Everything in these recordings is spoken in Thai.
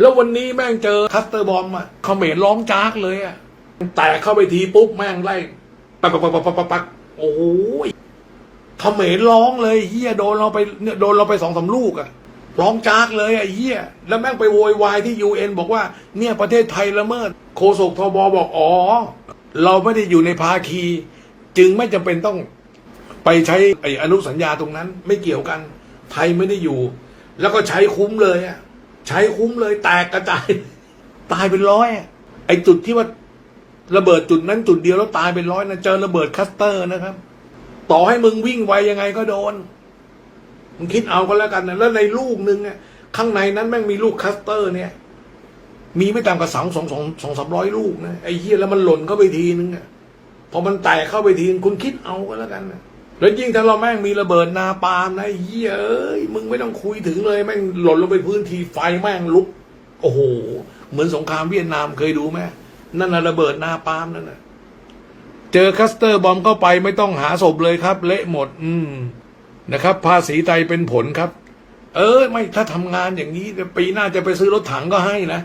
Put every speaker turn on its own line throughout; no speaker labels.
แล้ววันนี้แม่งเจอคัสเตอร์บอมอะเขมรร้องจากเลยอะแตกเข้าไปทีปุ๊บแม่งไล่ปักปักปักปักปักปักโอ้โหเขมรร้องเลยเฮียโดนเราไปเนี่ยโดนเราไปสองสามลูกอะร้องจากเลยอะเฮียแล้วแม่งไปโวยวายที่ยูเอ็นบอกว่า เนี่ยประเทศไทยละเมิดโฆษกทบบอกอ๋อ เราไม่ได้อยู่ในภาคี จึงไม่จำเป็นต้องไปใช้ไอ้อนุสัญญาตรงนั้น ไม่เกี่ยวกัน ไทยไม่ได้อยู่ แล้วก็ใช้คุ้มเลยอะ ใช้คุ้มเลยแตกกระจาย ตายเป็นร้อยอะไอ้จุดที่ว่าระเบิดจุดนั้นจุดเดียวแล้วตายเป็นร้อยนะเจอระเบิดคัสเตอร์นะครับ ต่อให้มึงวิ่งไวยังไงก็โดนมึงคิดเอาก็แล้วกันนะแล้วในลูกนึงอะข้างในนั้นแม่งมีลูกคัสเตอร์ เนี่ย มีไม่ต่ำกว่าสองสองสองสองสามร้อยลูกนะไอ้เหี้ยแล้วมันหล่นเข้าไปทีนึงอะพอมันแตกเข้าไปทีนึงคุณคิดเอาก็แล้วกันนะ แล้วยิ่งถ้าเราแม่งมีระเบิดนาปาล์มนะเหี้ยเอ้ยมึงไม่ต้องคุยถึงเลยแม่งหล่นลงไปพื้นทีไฟแม่งลุก โอ้โห เหมือนสงครามเวียดนามเคยดูไหมนั่นนะระเบิดนาปาล์มนั่นนะเจอคัสเตอร์บอมเข้าไปไม่ต้องหาศพเลยครับ เละหมด อืมนะครับ ภาษีไทยเป็นผลครับ เออ ไม่ถ้าทำงานอย่างนี้ปีหน้าจะไปซื้อรถถังก็ให้นะ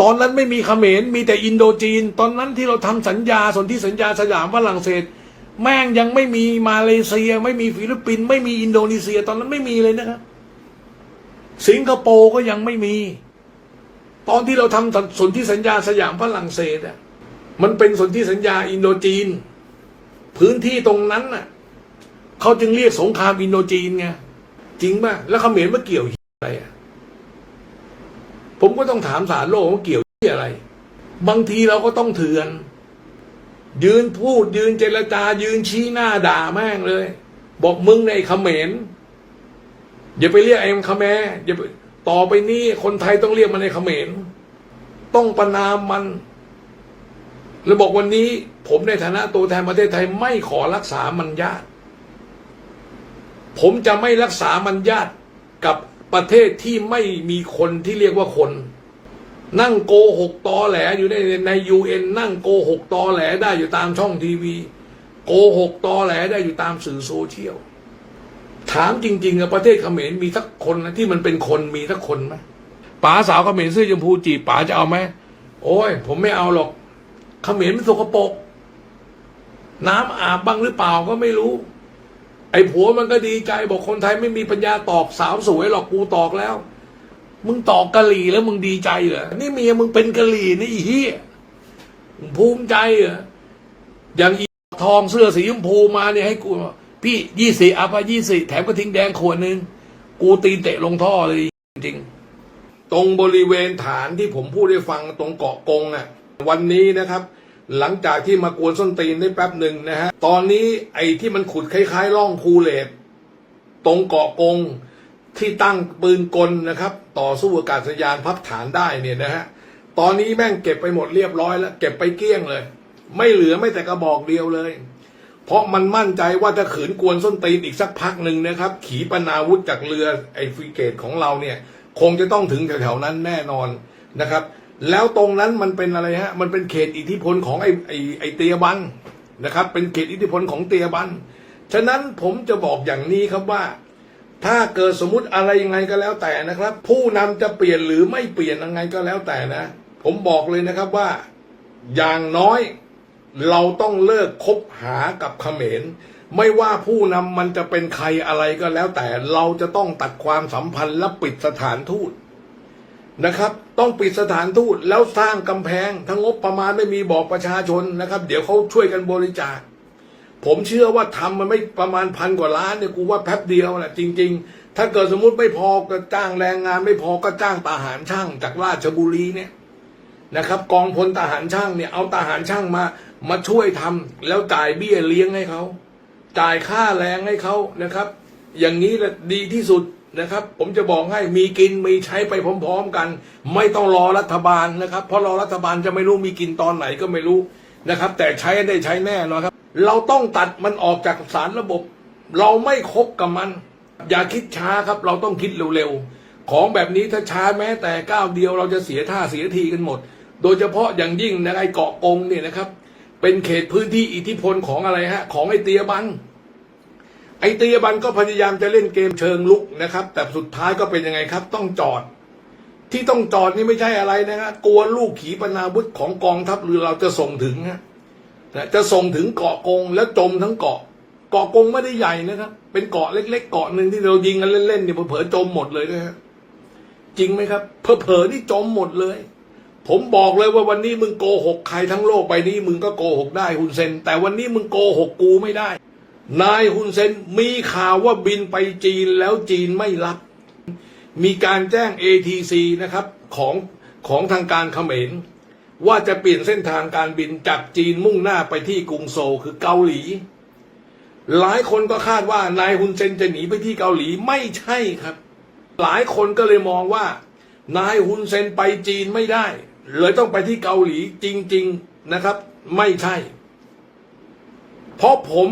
ตอนนั้นไม่มีเขมรมีแต่อินโดจีน ตอนนั้นที่เราทำสัญญาสนธิสัญญาสยามฝรั่งเศส แม่งยังไม่มีมาเลเซีย ไม่มีฟิลิปปินส์ไม่มีอินโดนีเซีย ตอนนั้นไม่มีเลยนะครับ สิงคโปร์ก็ยังไม่มี ตอนที่เราทำสนธิสัญญาสยามฝรั่งเศสอะมันเป็นสนธิสัญญาอินโดจีน พื้นที่ตรงนั้นน่ะเขาจึงเรียกสงครามอินโดจีนไงจริงป่ะแล้วเขมรมาเกี่ยวอะไรอะผมก็ต้องถามสารโลกว่าเกี่ยวอะไร บางทีเราก็ต้องเถื่อน ยืนพูดยืนเจรจา ยืนชี้หน้าด่าแม่งเลย บอกมึงในเขมรอย่าไปเรียกไอ้มันเขมรอย่าต่อไปนี้คนไทยต้องเรียกมันในเขมรต้องประนามมัน แล้วบอกวันนี้ผมในฐานะตัวแทนประเทศไทยไม่ขอรักษามันญาติ ผมจะไม่รักษามันญาติกับประเทศที่ไม่มีคนที่เรียกว่าคน นั่งโกหกตอแหลอยู่ในในยูเอ็นนั่งโกหกตอแหลได้อยู่ตามช่องทีวี โกหกตอแหลได้อยู่ตามสื่อโซเชียล ถามจริงๆอะประเทศเขมรมีสักคนนะที่มันเป็นคนมีสักคนไหมป๋าสาวเขมรเสื้อชมพูจีบป๋าจะเอาไหมโอ้ย ผมไม่เอาหรอกเขมรมันสกปรกน้ำอาบบ้างหรือเปล่าก็ไม่รู้ ไอ้ผัวมันก็ดีใจบอกคนไทยไม่มีปัญญาตอกสาวสวยหรอกกูตอกแล้ว มึงตอกกะหรี่แล้วมึงดีใจเหรอ นี่เมียมึงเป็นกะหรี่นี่อ้เฮียมึงภูมิใจเหรอ อย่างอีทองเสื้อสีชมพูมาเนี่ยให้กู พี่ยี่สิอะป่ะยี่สิแถมกระทิงแดงขวดหนึ่งกูตีนเตะลงท่อเลยจริง ตรงบริเวณฐานที่ผมพูดให้ฟังตรงเกาะกงอะ วันนี้นะครับ หลังจากที่มากวนส้นตีนได้แป๊บหนึ่งนะฮะ ตอนนี้ไอ้ที่มันขุดคล้ายๆ ร่องคูเลตตรงเกาะกง ที่ตั้งปืนกลนะครับ ต่อสู้อากาศยานพับฐานได้เนี่ยนะฮะตอนนี้แม่งเก็บไปหมดเรียบร้อยแล้ว เก็บไปเกลี้ยงเลย ไม่เหลือไม่แต่กระบอกเดียวเลย เพราะมันมั่นใจว่าถ้าขืนกวนส้นตีนอีกสักพักหนึ่งนะครับ ขีปนาวุธจากเรือไอฟริเกตของเราเนี่ย คงจะต้องถึงแถวๆนั้นแน่นอนนะครับ แล้วตรงนั้นมันเป็นอะไรฮะมันเป็นเขตอิทธิพลของไอไอไอเตียบันนะครับ เป็นเขตอิทธิพลของเตียบันฉะนั้นผมจะบอกอย่างนี้ครับว่า ถ้าเกิดสมมติอะไรยังไงก็แล้วแต่นะครับ ผู้นำจะเปลี่ยนหรือไม่เปลี่ยนยังไงก็แล้วแต่นะ ผมบอกเลยนะครับว่าอย่างน้อยเราต้องเลิกคบหากับเขมร ไม่ว่าผู้นำมันจะเป็นใครอะไรก็แล้วแต่เราจะต้องตัดความสัมพันธ์และปิดสถานทูตนะครับ ต้องปิดสถานทูตแล้วสร้างกำแพงทั้งงบประมาณไม่มีบอกประชาชนนะครับ เดี๋ยวเขาช่วยกันบริจาค ผมเชื่อว่าทำมันไม่ประมาณพันกว่าล้านเนี่ยกูว่าแป๊บเดียวแหละจริง ๆ ถ้าเกิดสมมุติไม่พอก็จ้างแรงงานไม่พอก็จ้างทหารช่างจากราชบุรีเนี่ยนะครับ กองพลทหารช่างเนี่ยเอาทหารช่างมามาช่วยทำแล้วจ่ายเบี้ยเลี้ยงให้เขาจ่ายค่าแรงให้เขานะครับ อย่างนี้แหละดีที่สุดนะครับ ผมจะบอกให้มีกินมีใช้ไปพร้อม ๆ กัน ไม่ต้องรอรัฐบาลนะครับ เพราะรอรัฐบาลจะไม่รู้มีกินตอนไหนก็ไม่รู้ นะครับ แต่ใช้ได้ใช้แน่นอนครับ เราต้องตัดมันออกจากสารระบบ เราไม่คบกับมัน อย่าคิดช้าครับ เราต้องคิดเร็วๆ ของแบบนี้ถ้าช้าแม้แต่ก้าวเดียวเราจะเสียท่าเสียทีกันหมด โดยเฉพาะอย่างยิ่งในไอ้เกาะกงเนี่ยนะครับ เป็นเขตพื้นที่อิทธิพลของอะไรฮะ ของไอ้เตียบันไอ้เตียบันก็พยายามจะเล่นเกมเชิงลุกนะครับ แต่สุดท้ายก็เป็นยังไงครับ ต้องจอด ที่ต้องจอดนี่ไม่ใช่อะไรนะฮะกลัวลูกขีปนาวุธของกองทัพเรือเราจะส่งถึงฮะนะจะส่งถึงเกาะกงแล้วจมทั้งเกาะ เกาะกงไม่ได้ใหญ่นะครับ เป็นเกาะเล็กๆเกาะหนึ่งที่เรายิงกันเล่นๆเนี่ยเผลอๆจมหมดเลยนะฮะจริงไหมครับเผลอๆนี่จมหมดเลย ผมบอกเลยว่าวันนี้มึงโกหกใครทั้งโลกใบนี้มึงก็โกหกได้ฮุนเซน แต่วันนี้มึงโกหกกูไม่ได้ นายฮุนเซนมีข่าวว่าบินไปจีนแล้วจีนไม่รับ มีการแจ้ง ATC นะครับของของทางการเขมร ว่าจะเปลี่ยนเส้นทางการบินจากจีนมุ่งหน้าไปที่กรุงโซลคือเกาหลี หลายคนก็คาดว่านายฮุนเซนจะหนีไปที่เกาหลีไม่ใช่ครับ หลายคนก็เลยมองว่านายฮุนเซนไปจีนไม่ได้ เลยต้องไปที่เกาหลีจริง ๆนะครับ ไม่ใช่ เพราะผม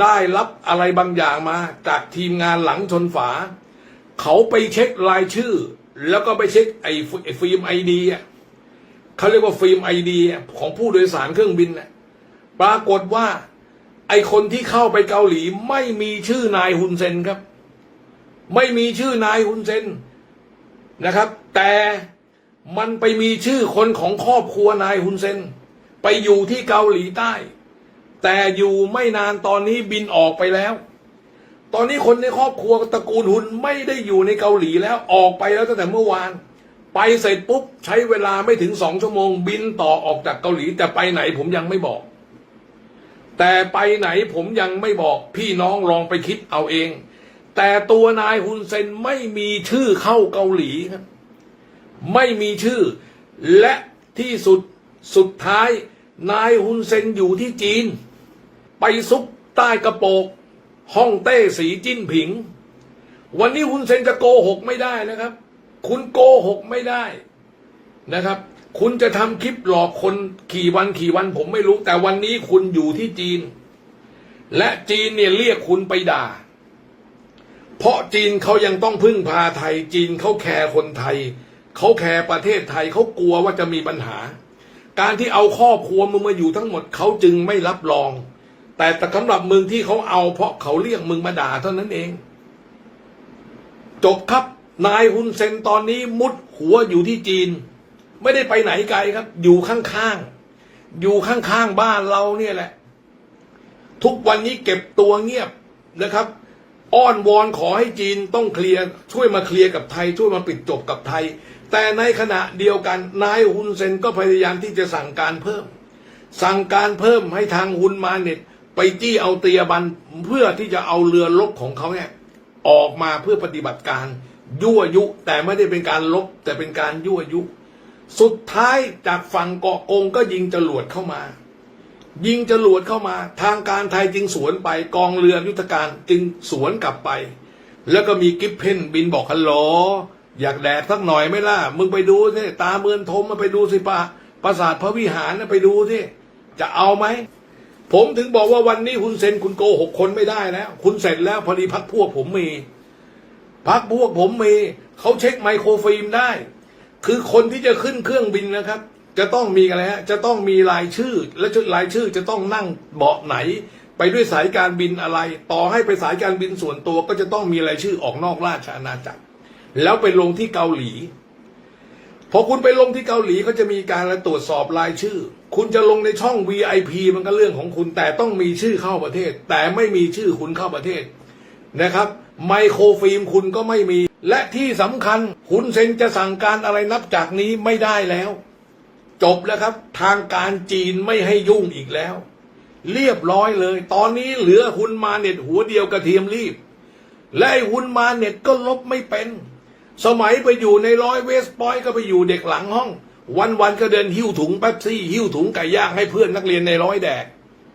ได้รับอะไรบางอย่างมาจากทีมงานหลังชนฝา เขาไปเช็ครายชื่อ แล้วก็ไปเช็คไอ้ฟิล์มไอดีอะเขาเรียกว่าฟิล์มไอดีของผู้โดยสารเครื่องบินปรากฏว่าไอคนที่เข้าไปเกาหลีไม่มีชื่อนายฮุนเซนครับ ไม่มีชื่อนายฮุนเซนนะครับ แต่มันไปมีชื่อคนของครอบครัวนายฮุนเซนไปอยู่ที่เกาหลีใต้ แต่อยู่ไม่นานตอนนี้บินออกไปแล้ว ตอนนี้คนในครอบครัวตระกูลหุนไม่ได้อยู่ในเกาหลีแล้วออกไปแล้วตั้งแต่เมื่อวาน ไปเสร็จปุ๊บใช้เวลาไม่ถึงสองชั่วโมง บินต่อออกจากเกาหลี แต่ไปไหนผมยังไม่บอก แต่ไปไหนผมยังไม่บอกพี่น้องลองไปคิดเอาเอง แต่ตัวนายฮุนเซนไม่มีชื่อเข้าเกาหลีครับไม่มีชื่อ และที่สุดสุดท้าย นายฮุนเซนอยู่ที่จีน ไปซุกใต้กระโปรง ห้องเต้สีจิ้นผิง วันนี้คุณเซนจะโกหกไม่ได้นะครับ คุณโกหกไม่ได้นะครับ คุณจะทำคลิปหลอกคนขี่วันขี่วันผมไม่รู้ แต่วันนี้คุณอยู่ที่จีน และจีนเนี่ยเรียกคุณไปด่า เพราะจีนเขายังต้องพึ่งพาไทย จีนเขาแคร์คนไทย เขาแคร์ประเทศไทยเขากลัวว่าจะมีปัญหา การที่เอาครอบครัวมึงมาอยู่ทั้งหมดเขาจึงไม่รับรอง แต่แต่สำหรับมึงที่เขาเอาเพราะเขาเรียกมึงมาด่าเท่านั้นเอง จบครับ นายฮุนเซนตอนนี้มุดหัวอยู่ที่จีน ไม่ได้ไปไหนไกลครับ อยู่ข้างๆอยู่ข้างๆบ้านเราเนี่ยแหละ ทุกวันนี้เก็บตัวเงียบนะครับ อ้อนวอนขอให้จีนต้องเคลียร์ช่วยมาเคลียร์กับไทย ช่วยมาปิดจบกับไทย แต่ในขณะเดียวกัน นายฮุนเซนก็พยายามที่จะสั่งการเพิ่ม สั่งการเพิ่มให้ทางฮุนมาเน็ต ไปจี้เอาเตียบันเพื่อที่จะเอาเรือรบของเขาเนี่ยออกมาเพื่อปฏิบัติการยั่วยุ แต่ไม่ได้เป็นการลบ แต่เป็นการยั่วยุ สุดท้ายจากฝั่งเกาะกงก็ยิงจรวดเข้ามา ยิงจรวดเข้ามา ทางการไทยจึงสวนไปกองเรือยุทธการจึงสวนกลับไป แล้วก็มีกิฟเพนบินบอกฮัลโหลอยากแดดสักหน่อยไหมล่ะ มึงไปดูสิตาเมือนทมมาไปดูสิปะปราสาทพระวิหารนะไปดูสิจะเอาไหม ผมถึงบอกว่าวันนี้คุณเซ็นคุณโกหกคนไม่ได้แล้ว คุณเสร็จแล้วพอดีพักพวกผมมีพักพวกผมมีเขาเช็คไมโครฟิล์มได้ คือคนที่จะขึ้นเครื่องบินนะครับ จะต้องมีอะไรฮะจะต้องมีรายชื่อ และรายชื่อจะต้องนั่งเบาะไหน ไปด้วยสายการบินอะไร ต่อให้ไปสายการบินส่วนตัวก็จะต้องมีรายชื่อออกนอกราชอาณาจักร แล้วไปลงที่เกาหลีพอคุณไปลงที่เกาหลีก็จะมีการตรวจสอบรายชื่อ คุณจะลงในช่อง VIP มันก็เรื่องของคุณ แต่ต้องมีชื่อเข้าประเทศ แต่ไม่มีชื่อคุณเข้าประเทศนะครับ ไมโครฟิล์มคุณก็ไม่มี และที่สำคัญคุณเซนจะสั่งการอะไรนับจากนี้ไม่ได้แล้ว จบแล้วครับ ทางการจีนไม่ให้ยุ่งอีกแล้ว เรียบร้อยเลย ตอนนี้เหลือคุณมาเน็ตหัวเดียวกระเทียมรีบ และไอ้คุณมาเน็ตก็ลบไม่เป็น สมัยไปอยู่ในร้อยเวสปอยก็ไปอยู่เด็กหลังห้อง วันๆก็เดินหิ้วถุงแป๊บซี่หิ้วถุงไก่ย่างให้เพื่อนนักเรียนในร้อยแดก